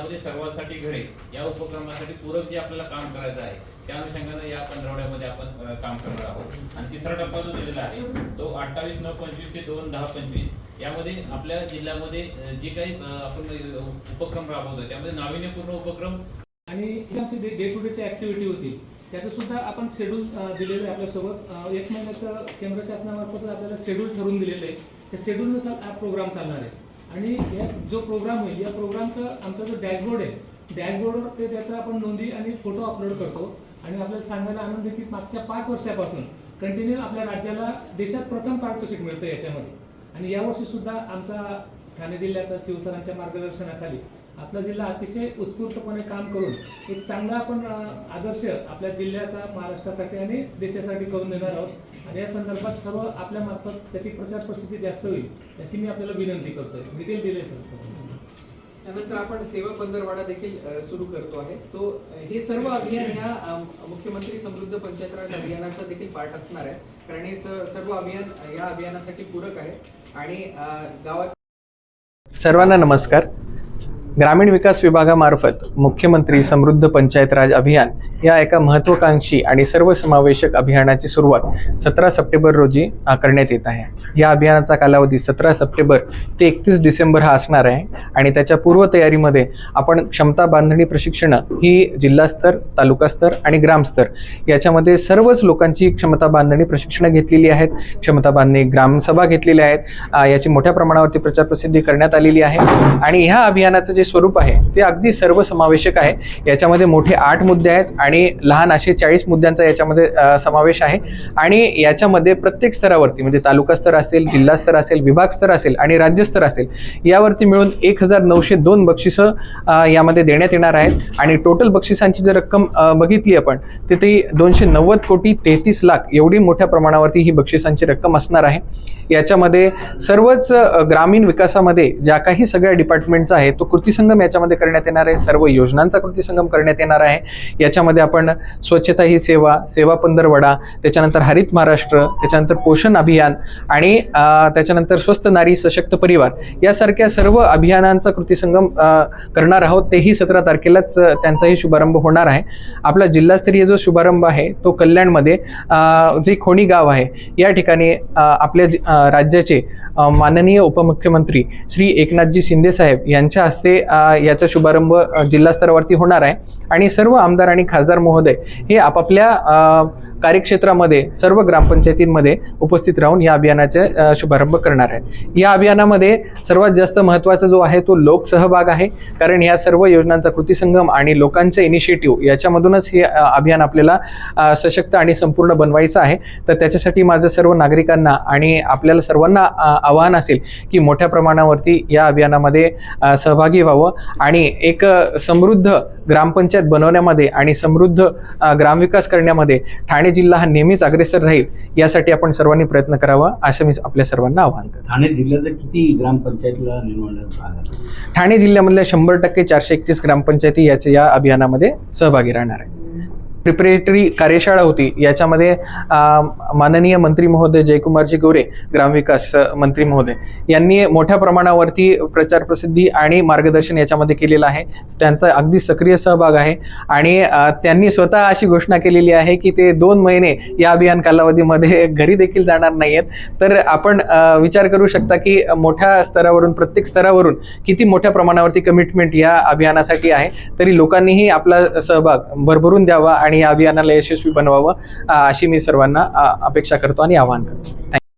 यामध्ये सर्वांसाठी घरे या उपक्रमासाठी पूरक जे आपल्याला काम करायचं आहे त्या अनुषंगाने या पंधरवड्यामध्ये आपण काम करणार आहोत. आणि तिसरा टप्पा जो दिलेला आहे तो अठ्ठावीस नऊ पंचवीस ते दोन दहा पंचवीस. यामध्ये आपल्या जिल्ह्यामध्ये जे काही आपण उपक्रम राबवतोय त्यामध्ये नाविन्यपूर्ण उपक्रम आणि आमची डे टू डेची ऍक्टिव्हिटी होती. त्याचं सुद्धा आपण शेड्यूल दिलेलं आहे आपल्यासोबत. एक महिन्याचं केंद्र शासनामार्फत आपल्याला शेड्यूल ठरवून दिलेलं आहे. त्या शेड्यूलनुसार हा प्रोग्राम चालणार आहे. आणि या जो प्रोग्राम होईल या प्रोग्रामचा आमचा जो डॅशबोर्ड आहे डॅशबोर्डवर ते त्याचा आपण नोंदी आणि फोटो अपलोड करतो. आणि आपल्याला सांगायला आनंद आहे की मागच्या पाच वर्षापासून कंटिन्यू आपल्या राज्याला देशात प्रथम पारितोषिक मिळतं याच्यामध्ये. आणि यावर्षी सुद्धा आमचा ठाणे जिल्ह्याचा शिवसरांच्या मार्गदर्शनाखाली आपला जिल्हा अतिशय उत्स्फूर्तपणे काम करून एक चांगला आपण आदर्श आपल्या जिल्ह्याचा महाराष्ट्रासाठी आणि देशासाठी करून देणार आहोत. आणि या संदर्भात सर्व आपल्या मार्फत त्याची प्रचार प्रसिद्धी जास्त होईल याची मी आपल्याला विनंती करतोय. डिटेल दिले सर. त्यानंतर आपण सेवा पंधरवाडा देखील सुरू करतो आहे. तो हे सर्व अभियान ह्या मुख्यमंत्री समृद्ध पंचायत राज अभियानाचा देखील पार्ट असणार आहे. कारण हे सर्व अभियान या अभियानासाठी पूरक आहे. आणि गावात सर्वांना नमस्कार. ग्रामीण विकास विभागामार्फत मुख्यमंत्री समृद्ध पंचायत राज अभियान या एका महत्त्वाकांक्षी आणि सर्वसमावेशक अभियानाची सुरुवात सतरा सप्टेंबर रोजी करण्यात येत आहे. या अभियानाचा कालावधी सतरा सप्टेंबर ते एकतीस डिसेंबर हा असणार आहे आणि त्याच्या पूर्वतयारीमध्ये आपण क्षमता बांधणी प्रशिक्षणं ही जिल्हास्तर तालुकास्तर आणि ग्रामस्तर याच्यामध्ये सर्वच लोकांची क्षमता बांधणी प्रशिक्षणं घेतलेली आहेत. क्षमता बांधणी ग्रामसभा घेतलेल्या आहेत. याची मोठ्या प्रमाणावरती प्रचार प्रसिद्धी करण्यात आलेली आहे. आणि ह्या अभियानाचं जे स्वरूप आहे ते अगदी सर्वसमावेशक आहे. याच्यामध्ये मोठे आठ मुद्दे आहेत आणि लहान असे चाळीस मुद्द्यांचा याच्यामध्ये समावेश आहे. आणि याच्यामध्ये प्रत्येक स्तरावरती म्हणजे तालुका स्तर असेल जिल्हा स्तर असेल विभाग स्तर असेल आणि राज्यस्तर असेल यावरती मिळून एक हजार नऊशे दोन बक्षिसं यामध्ये देण्यात येणार आहेत. आणि टोटल बक्षिसांची जर रक्कम बघितली आपण तर ती दोनशे नव्वद कोटी तेहतीस लाख एवढी मोठ्या प्रमाणावरती ही बक्षिसांची रक्कम असणार आहे. याच्यामध्ये सर्वच ग्रामीण विकासामध्ये ज्या काही सगळ्या डिपार्टमेंटचा आहे तो कृतीसंगम याच्यामध्ये करण्यात येणार आहे. सर्व योजनांचा कृतीसंगम करण्यात येणार आहे. याच्यामध्ये आपण स्वच्छता ही सेवा सेवा पंधरवडा त्याच्यानंतर हरित महाराष्ट्र त्याच्यानंतर पोषण अभियान आणि त्याच्यानंतर स्वस्थ नारी सशक्त परिवार यासारख्या सर्व अभियानांचा कृती संगम करणार आहोत. तेही सतरा तारखेलाच त्यांचाही शुभारंभ होणार आहे. आपला जिल्हास्तरीय जो शुभारंभ आहे तो कल्याणमध्ये जे खोणी गाव आहे या ठिकाणी आपल्या राज्याचे माननीय उपमुख्यमंत्री श्री एकनाथजी शिंदे साहेब यांच्या हस्ते याचा शुभारंभ जिल्हास्तरावरती होणार आहे. आणि सर्व आमदार आणि खासदार महोदय हे आपापल्या कार्यक्षेत्रामध्ये सर्व ग्रामपंचायतींमध्ये उपस्थित राहून या अभियानाचा शुभारंभ करणार आहे. या अभियानामध्ये सर्वात जास्त महत्त्वाचा जो आहे तो लोकसहभाग आहे. कारण या सर्व योजनांचा कृती संगम आणि लोकांचे इनिशिएटिव्ह याच्यामधूनच हे अभियान आपल्याला सशक्त आणि संपूर्ण बनवायचं आहे. तर त्याच्यासाठी माझं सर्व नागरिकांना आणि आपल्याला सर्वांना आवाहन असेल की मोठ्या प्रमाणावरती या अभियानामध्ये सहभागी व्हावं. आणि एक समृद्ध ग्रामपंचायत बनवण्यामध्ये आणि समृद्ध ग्रामविकास करण्यामध्ये ठाणे जिल्हा हा नेहमीच अग्रेसर राहील यासाठी आपण सर्वांनी प्रयत्न करावा असं मी आपल्या सर्वांना आवाहन करतो. ठाणे जिल्ह्यात किती ग्रामपंचायतीला ठाणे जिल्ह्यामधल्या शंभर टक्के चारशे एकतीस ग्रामपंचायती याच्या या अभियानामध्ये सहभागी राहणार आहे प्रिपरेटरी कार्यशाळा होती. याच्यामध्ये माननीय मंत्री महोदय जयकुमारजी गोरे ग्रामविकास मंत्री महोदय यांनी मोठ्या प्रमाणावरती प्रचार प्रसिद्धी आणि मार्गदर्शन याच्यामध्ये केलेलं आहे. त्यांचा अगदी सक्रिय सहभाग आहे. आणि त्यांनी स्वतः अशी घोषणा केलेली आहे की ते दोन महिने या अभियान कालावधीमध्ये घरी देखील जाणार नाही आहेत तर आपण विचार करू शकता की मोठ्या स्तरावरून प्रत्येक स्तरावरून किती मोठ्या प्रमाणावरती कमिटमेंट या अभियानासाठी आहे. तरी लोकांनीही आपला सहभाग भरभरून द्यावा आणि आणि या अभियानाला यशस्वी बनवावं अशी मी सर्वांना अपेक्षा करतो आणि आवाहन करतो.